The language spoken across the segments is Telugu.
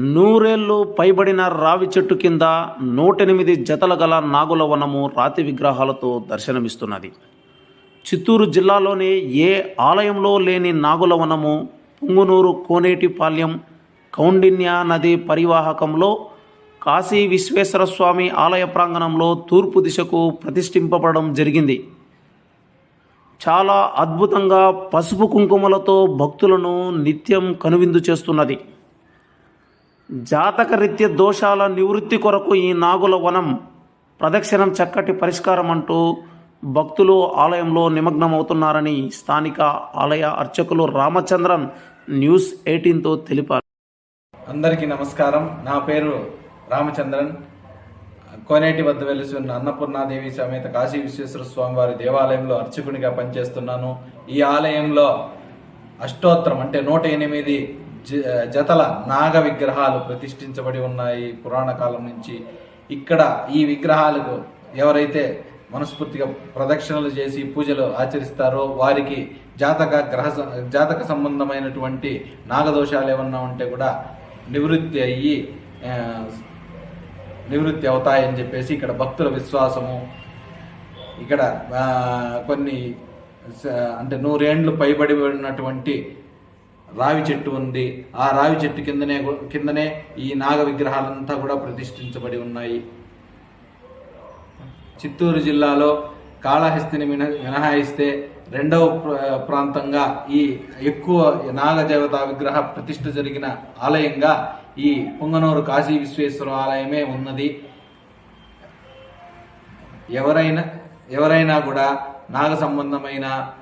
నూరేళ్ళు పైబడిన రావి చెట్టు కింద నూటెనిమిది జతల గల నాగుల వనము రాతి విగ్రహాలతో దర్శనమిస్తున్నది. చిత్తూరు జిల్లాలోని ఏ ఆలయంలో లేని నాగుల వనము పుంగునూరు కోనేటిపాల్యం కౌండిన్య నది పరివాహకంలో కాశీ విశ్వేశ్వర స్వామి ఆలయ ప్రాంగణంలో తూర్పు దిశకు ప్రతిష్ఠింపబడడం జరిగింది. చాలా అద్భుతంగా పసుపు కుంకుమలతో భక్తులను నిత్యం కనువిందు చేస్తున్నది. జాతకరీత్య దోషాల నివృత్తి కొరకు ఈ నాగుల వనం ప్రదక్షిణం చక్కటి పరిష్కారం అంటూ భక్తులు ఆలయంలో నిమగ్నమవుతున్నారని స్థానిక ఆలయ అర్చకులు రామచంద్రన్ న్యూస్ ఎయిటీన్తో తెలిపారు. అందరికీ నమస్కారం. నా పేరు రామచంద్రన్. కోనేటి వద్ద వెలిసి ఉన్న అన్నపూర్ణాదేవి సమేత కాశీ విశ్వేశ్వర స్వామి వారి దేవాలయంలో అర్చకునిగా పనిచేస్తున్నాను. ఈ ఆలయంలో అష్టోత్తరం అంటే నూట ఎనిమిది జతల నాగ విగ్రహాలు ప్రతిష్ఠించబడి ఉన్నాయి పురాణ కాలం నుంచి. ఇక్కడ ఈ విగ్రహాలకు ఎవరైతే మనస్ఫూర్తిగా ప్రదక్షిణలు చేసి పూజలు ఆచరిస్తారో వారికి జాతక గ్రహ స- జాతక సంబంధమైనటువంటి నాగదోషాలు ఏమన్నా ఉంటే కూడా నివృత్తి అయ్యి నివృత్తి అవుతాయని చెప్పేసి ఇక్కడ భక్తుల విశ్వాసము. ఇక్కడ కొన్ని అంటే నూరేండ్లు పైబడి ఉన్నటువంటి రావి చెట్టు ఉంది. ఆ రావి చెట్టు కిందనే కిందనే ఈ నాగ విగ్రహాలంతా కూడా ప్రతిష్ఠించబడి ఉన్నాయి. చిత్తూరు జిల్లాలో కాళహస్తిని మిన- మినహాయిస్తే రెండవ ప్రాంతంగా ఈ ఎక్కువ నాగదేవత విగ్రహ ప్రతిష్ఠ జరిగిన ఆలయంగా ఈ పొంగనూరు కాశీ విశ్వేశ్వర ఆలయమే ఉన్నది. ఎవరైనా ఎవరైనా కూడా నాగ సంబంధమైన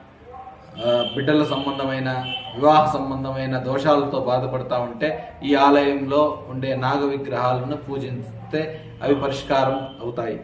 బిడ్డల సంబంధమైన వివాహ సంబంధమైన దోషాలతో బాధపడతా ఉంటే ఈ ఆలయంలో ఉండే నాగ విగ్రహాలను పూజిస్తే అవి పరిష్కారం అవుతాయి.